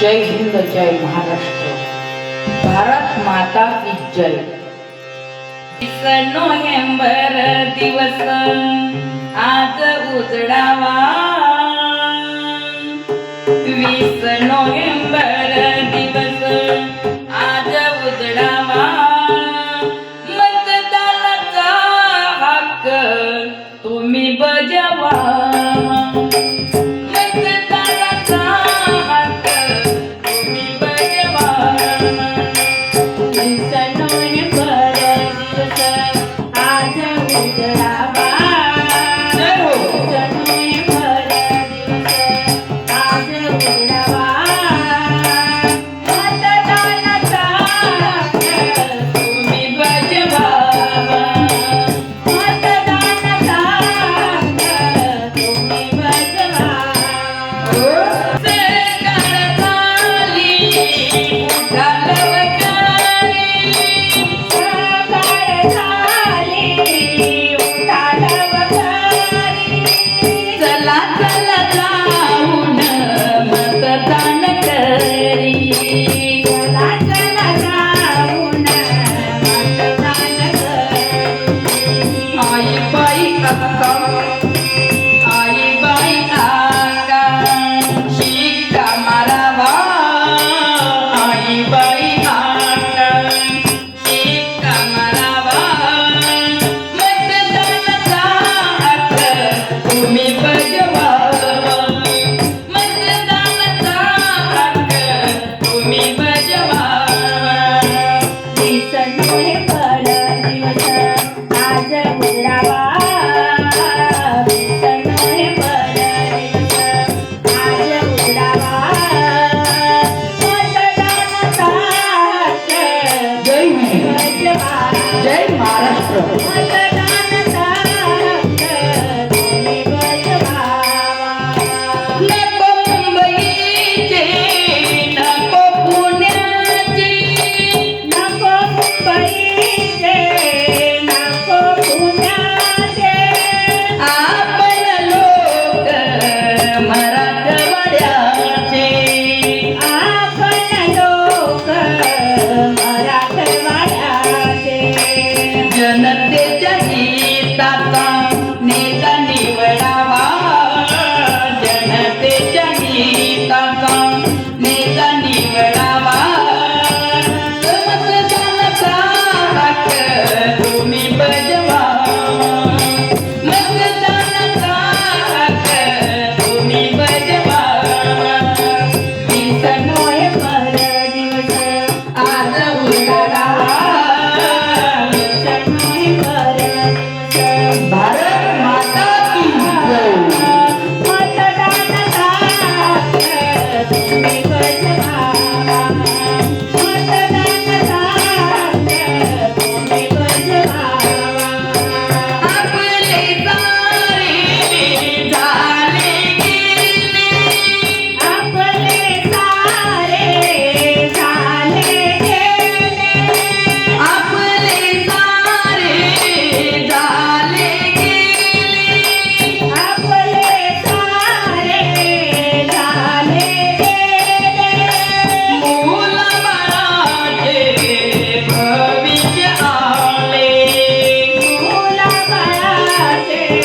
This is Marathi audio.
जय हिंद जय महाराष्ट्र. भारत माता की जय. नोव्हेंबर दिवस आज उजडावा. वीस नोव्हेंबर